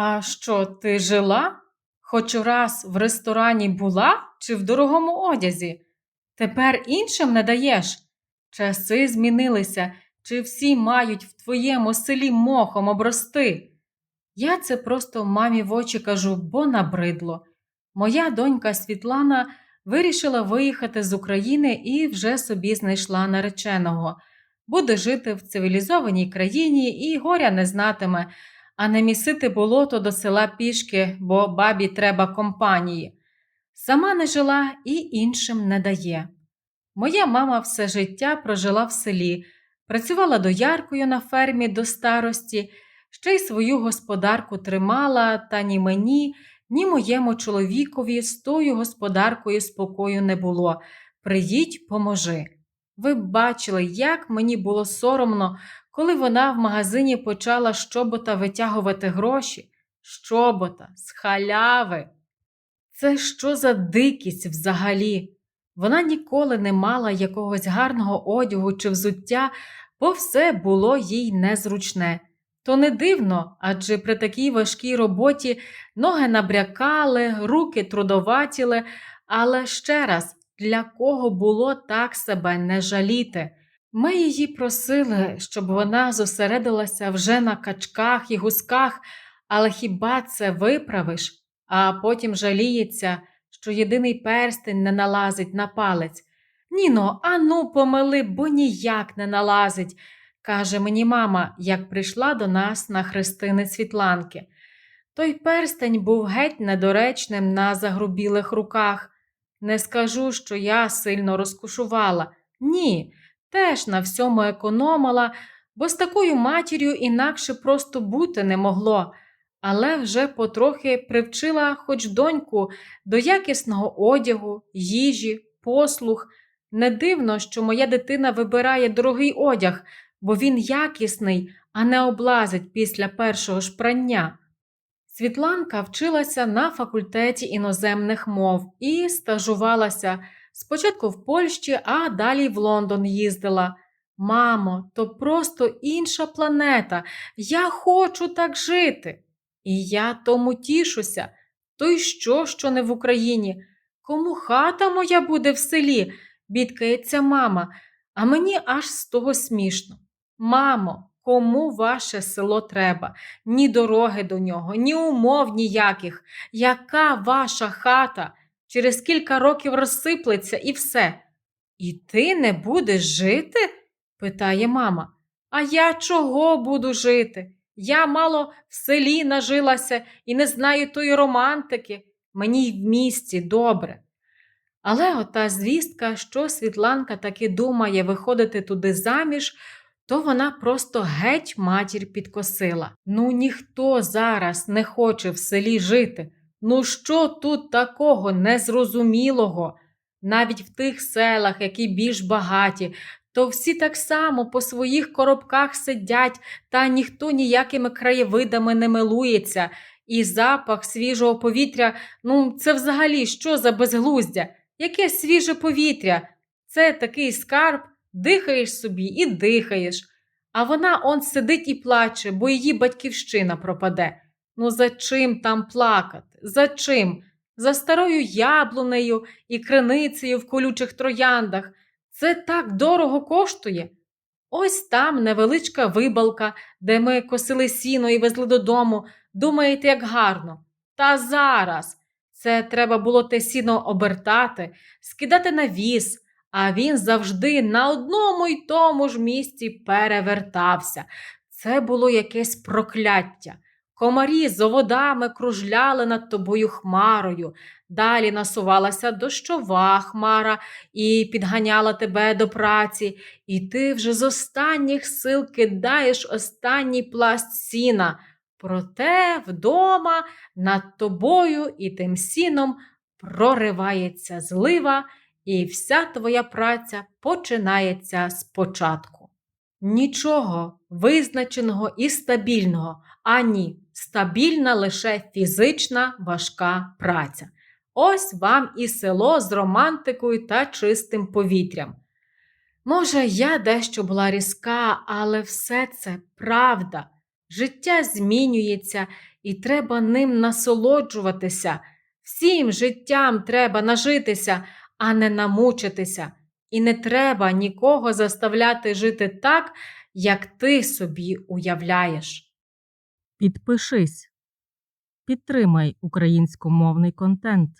А що, ти жила? Хоч раз в ресторані була чи в дорогому одязі? Тепер іншим не даєш? Часи змінилися, чи всі мають в твоєму селі мохом обрости? Я це просто мамі в очі кажу, бо набридло. Моя донька Світлана вирішила виїхати з України і вже собі знайшла нареченого. Буде жити в цивілізованій країні і горя не знатиме, а не місити болото до села пішки, бо бабі треба компанії. Сама не жила і іншим не дає. Моя мама все життя прожила в селі, працювала дояркою на фермі до старості, ще й свою господарку тримала, та ні мені, ні моєму чоловікові з тою господаркою спокою не було. Приїдь, поможи. Ви б бачили, як мені було соромно, коли вона в магазині почала щобота витягувати гроші. Щобота, з халяви. Це що за дикість взагалі? Вона ніколи не мала якогось гарного одягу чи взуття, бо все було їй незручне. То не дивно, адже при такій важкій роботі ноги набрякали, руки трудоватіли, але ще раз, для кого було так себе не жаліти? Ми її просили, щоб вона зосередилася вже на качках і гусках, але хіба це виправиш? А потім жаліється, що єдиний перстень не налазить на палець. Ніно, ану, помили, бо ніяк не налазить, каже мені мама, як прийшла до нас на хрестини Світланки. Той перстень був геть недоречним на загрубілих руках. Не скажу, що я сильно розкушувала. Ні, теж на всьому економила, бо з такою матір'ю інакше просто бути не могло, але вже потрохи привчила хоч доньку до якісного одягу, їжі, послуг. Не дивно, що моя дитина вибирає дорогий одяг, бо він якісний, а не облазить після першого ж прання. Світланка вчилася на факультеті іноземних мов і стажувалася спочатку в Польщі, а далі в Лондон їздила. Мамо, то просто інша планета. Я хочу так жити. І я тому тішуся. То й що, що не в Україні? Кому хата моя буде в селі? бідкається мама, а мені аж з того смішно. Мамо, кому ваше село треба? Ні дороги до нього, ні умов ніяких. Яка ваша хата? Через кілька років розсиплеться і все. І ти не будеш жити? питає мама. А я чого буду жити? Я мало в селі нажилася і не знаю тої романтики. Мені й в місті добре. Але ота звістка, що Світланка таки думає виходити туди заміж, то вона просто геть матір підкосила. Ну ніхто зараз не хоче в селі жити. Ну що тут такого незрозумілого? Навіть в тих селах, які більш багаті, то всі так само по своїх коробках сидять, та ніхто ніякими краєвидами не милується, і запах свіжого повітря ну, це взагалі що за безглуздя? Яке свіже повітря? Це такий скарб, дихаєш собі і дихаєш. А вона он сидить і плаче, бо її батьківщина пропаде. Ну, за чим там плакати? За чим? За старою яблунею і криницею в колючих трояндах. Це так дорого коштує. Ось там невеличка вибалка, де ми косили сіно і везли додому. Думаєте, як гарно. Та зараз це треба було те сіно обертати, скидати на віз, а він завжди на одному й тому ж місці перевертався. Це було якесь прокляття. Комарі з оводами кружляли над тобою хмарою, далі насувалася дощова хмара і підганяла тебе до праці, і ти вже з останніх сил кидаєш останній пласт сіна. Проте вдома над тобою і тим сіном проривається злива, і вся твоя праця починається спочатку. Нічого визначеного і стабільного, ані стабільна лише фізична важка праця. Ось вам і село з романтикою та чистим повітрям. Може, я дещо була різка, але все це правда. Життя змінюється, і треба ним насолоджуватися. Всім життям треба нажитися, а не намучитися. І не треба нікого заставляти жити так, як ти собі уявляєш. Підпишись. Підтримай українськомовний контент.